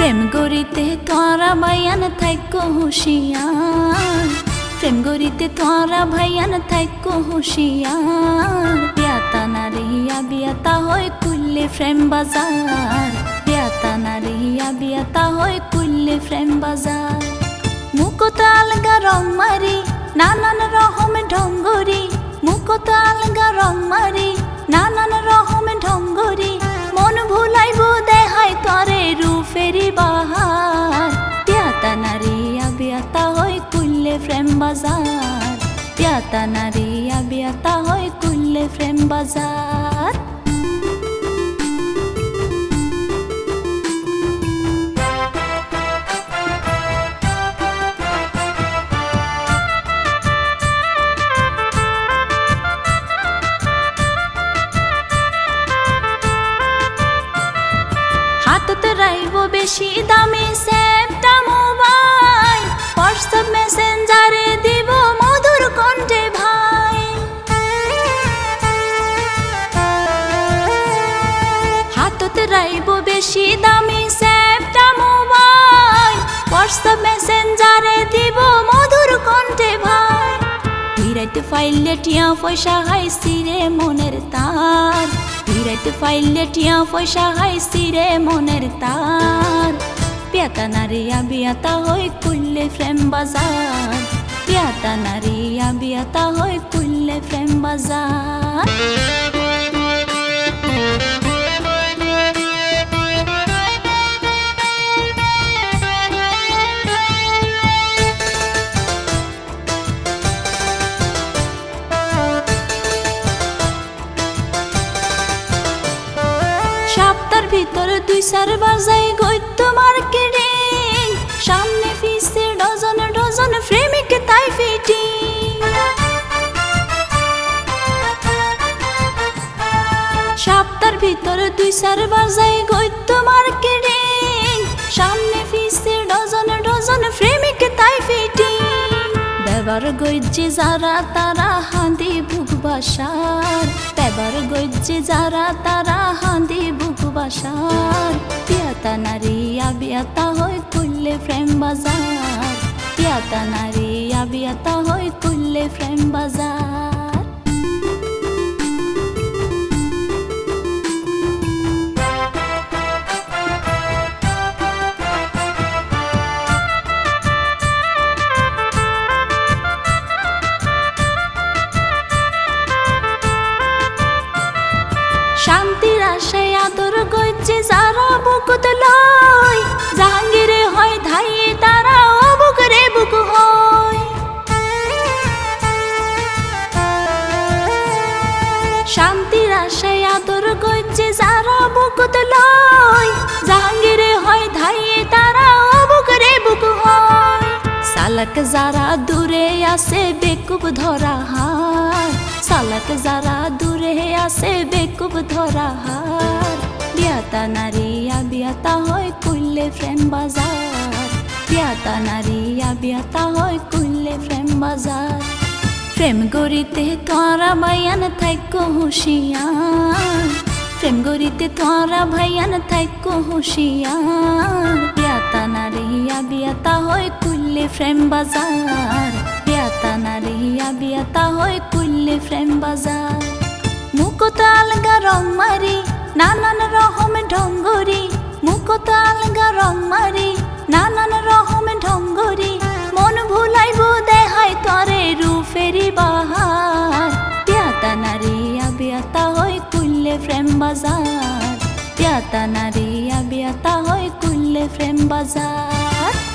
প্রেম গরিতে তোরা ভাইয়ান থাইকো হুশিয়ার। প্রেম গরিতে তোরা ভাইয়ান থাইকো হুশিয়ার। বিয়াতা নারিয়া বিয়াতা হয় কুল্লে প্রেম বাজার। বিয়াতা নারিয়া বিয়াতা হয় কুল্লে প্রেম বাজার। মুকত আলগা রং মারি, নানান রহমে ঢঙ্গরি। মুকত আলগা রং মারি কুল্লে প্রেম বাজার। পিয়াতা নারিয়া বিয়াতা হয় কুল্লে প্রেম বাজার। হাতত রাইব বেশি দামে সেপটা রাইব বেশি দামে সেপটা মোবাইল। হোয়াটসঅ্যাপ মেসেঞ্জারে দিব মধুর কণ্ঠে ভাই। ফিরাইতে ফাইলে টিয়া পয়সা হাইছি রে মনের তার। ফিরাইতে ফাইলে টিয়া পয়সা হাইছি রে মনের তার। পিয়াতা নারিয়া, বিয়াতা হই কুল্লে ফ্রেম বাজার। পিয়াতা নারিয়া, বিয়াতা হই কুল্লে ফ্রেম বাজার। চার বাজাই গৈত্য মার্কেটিং সামনে ফিসে ডজন ডজন প্রেমিক তাই ফিটিং। সপ্তাহের ভিতর দুই চার বাজাই গৈত্য মার্কেটিং সামনে ফিসে ডজন ডজন প্রেমিক তাই ফিটিং। দেবার গজ্জে যারা, তারা হাঁদি বুক বাসার। দেবার গজ্জে যারা, তারা বাসার পিয়াতা নারী আবিয়াতা হই কুল্লে প্রেম বাজার। পিয়াতা নারী আবিয়াতা হই কুল্লে প্রেম বাজার। শান্তির আশায় আদর গজ্জে যারা বুকুত লয়। জাহাঙ্গীরে হয় ধাইয়ে, তারা অবুক রে বুক হয়। সালাক যারা দূরে আছে বেকুব ধরা হার। সালাক যারা দূরে আছে বেকুব ধরা হার। বিয়াতা নারিয়া বিয়াতা হয় কুল্লে ফ্রেম বাজার। বিয়াতা নারিয়া বিয়াতা হয় কুল্লে ফ্রেম বাজার। প্রেম গরিতে তোরা ভাইয়ান থাইকো হুশিয়ার। প্রেম গরিতে তোরা ভাইয়ান থাইকো হুশিয়ার। বিয়াতা নারিয়া বিয়াতা হয় কুল্লে ফ্রেম বাজার। বিয়াতা নারিয়া বিয়াতা হয় কুল্লে ফ্রেম বাজার। মুকত আলগা রং মারি, নানান রহমে ঢঙ্গরি। মুকত আলগা রং মারি, নানান কুল্লে ফ্রেম বাজার। পিয়াতা নারী বিয়াতা হয় কুল্লে ফ্রেম বাজার।